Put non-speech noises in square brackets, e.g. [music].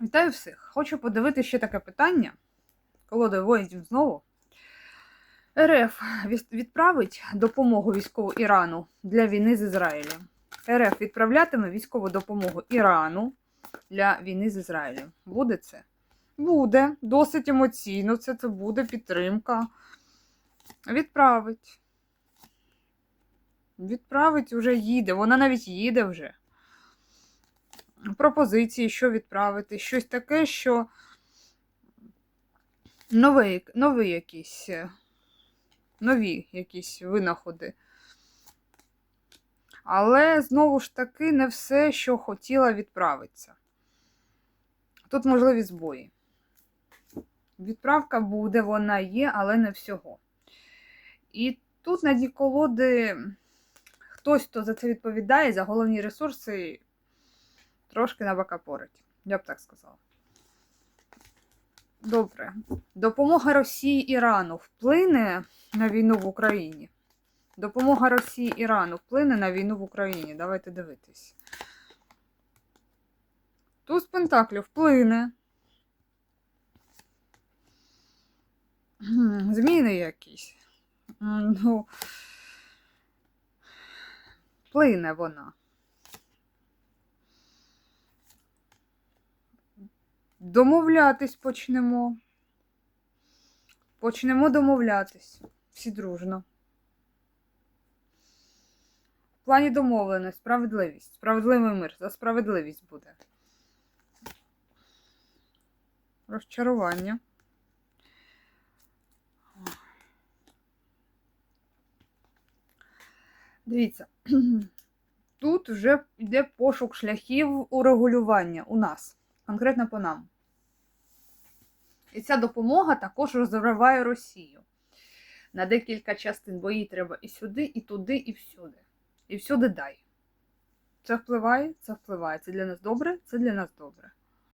Вітаю всіх! Хочу подивитися ще таке питання. Колода воїнів знову. РФ відправить допомогу військову Ірану для війни з Ізраїлем. РФ відправлятиме військову допомогу Ірану для війни з Ізраїлем. Буде це? Буде. Досить емоційно. Це, це буде підтримка. Відправить. Відправить уже їде. Вона навіть їде вже пропозиції, що відправити, щось таке, що новий, нові якісь, е, нові якісь винаходи. Але знову ж таки не все, що хотіла відправитися. Тут можливі збої. Відправка буде, вона є, але не всього. І тут на дні колоди хтось, хто за це відповідає, за головні ресурси, трошки набакапорить. Я б так сказала. Добре. Допомога Росії Ірану вплине на війну в Україні. Допомога Росії Ірану вплине на війну в Україні. Давайте дивитись. Туз Пентаклів вплине. Зміни якісь. Ну, вплине вона. Домовлятись почнемо. Почнемо домовлятись. Всі дружно. В плані домовленості, справедливість. Справедливий мир. За справедливість буде. Розчарування. Дивіться. [clears throat] Тут вже йде пошук шляхів урегулювання у нас конкретно по нам. І ця допомога також розриває Росію на декілька частин, бо їй треба і сюди, і туди, і всюди. І всюди дай. Це впливає, це впливає. Це для нас добре, це для нас добре.